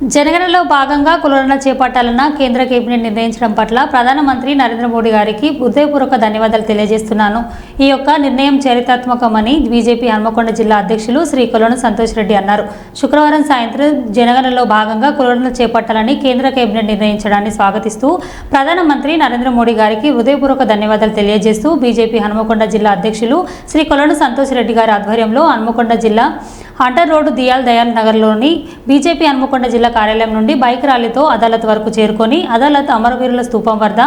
జనగణలో భాగంగా కులగణన చేపట్టాలన్న కేంద్ర కేబినెట్ నిర్ణయించడం పట్ల ప్రధానమంత్రి నరేంద్ర మోడీ గారికి హృదయపూర్వక ధన్యవాదాలు తెలియజేస్తున్నాను. ఈ యొక్క నిర్ణయం చరిత్రాత్మకమని బీజేపీ హన్మకొండ జిల్లా అధ్యక్షులు శ్రీ కొలను సంతోష్ రెడ్డి అన్నారు. శుక్రవారం సాయంత్రం జనగణలో భాగంగా కులగణన చేపట్టాలని కేంద్ర కేబినెట్ నిర్ణయించడాన్ని స్వాగతిస్తూ ప్రధానమంత్రి నరేంద్ర మోడీ గారికి హృదయపూర్వక ధన్యవాదాలు తెలియజేస్తూ బీజేపీ హన్మకొండ జిల్లా అధ్యక్షులు శ్రీ కొలను సంతోష్ రెడ్డి గారి ఆధ్వర్యంలో హన్మకొండ జిల్లా హంటర్ రోడ్డు దియాల్ దయాల్ నగర్లోని బీజేపీ హన్మకొండ జిల్లా కార్యాలయం నుండి బైక్ ర్యాలీతో అదాలత్ వరకు చేరుకొని అదాలత్ అమరవీరుల స్తూపం వద్ద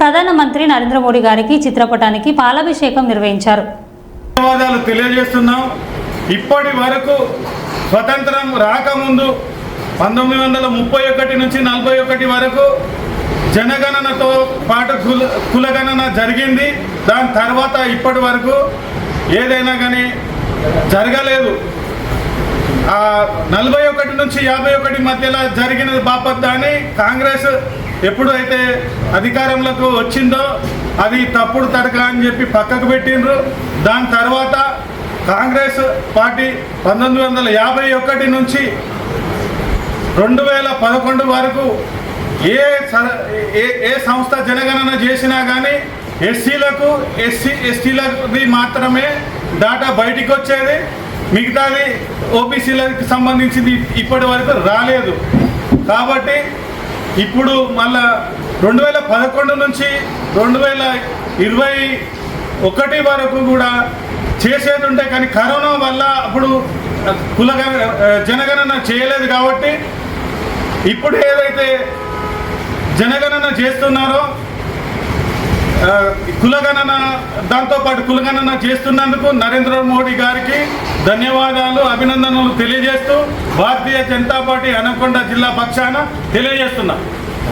ప్రధానమంత్రి నరేంద్ర మోడీ గారికి చిత్రపటానికి పాలాభిషేకం నిర్వహించారు. ధన్యవాదాలు తెలియజేస్తున్నాం. ఇప్పటి వరకు స్వతంత్రం రాకముందు పంతొమ్మిది వందల ముప్పై ఒకటి నుంచి నలభై ఒకటి వరకు జనగణనతో పాటు కుల కులగణన జరిగింది. దాని తర్వాత ఇప్పటి వరకు ఏదైనా కానీ జరగలేదు. నలభై ఒకటి నుంచి యాభై ఒకటి మధ్యలో జరిగిన బాపత్ అని కాంగ్రెస్ ఎప్పుడైతే అధికారంలోకి వచ్చిందో అది తప్పుడు తడక అని చెప్పి పక్కకు పెట్టిండ్రు. దాని తర్వాత కాంగ్రెస్ పార్టీ పంతొమ్మిది వందల యాభై ఒకటి నుంచి రెండు వేల పదకొండు వరకు ఏ స- ఏ ఏ సంస్థ జనగణన చేసినా కానీ ఎస్సీలకు ఎస్సీ ఎస్టీలది మాత్రమే డాటా బయటికి వచ్చేది మిగతాది ఓబీసీలకు సంబంధించింది ఇప్పటి వరకు రాలేదు. కాబట్టి ఇప్పుడు మళ్ళా రెండు వేల పదకొండు నుంచి రెండు వేల ఇరవై ఒకటి వరకు కూడా చేసేది ఉంటే కానీ కరోనా వల్ల అప్పుడు కులగ జనగణన చేయలేదు కాబట్టి ఇప్పుడు ఏదైతే జనగణన చేస్తున్నారో కులగణన దాంతోపాటు కులగణన చేస్తున్నందుకు నరేంద్ర మోడీ గారికి ధన్యవాదాలు అభినందనలు తెలియజేస్తూ భారతీయ జనతా పార్టీ అనకొండ జిల్లా పక్షాన తెలియజేస్తున్నాం.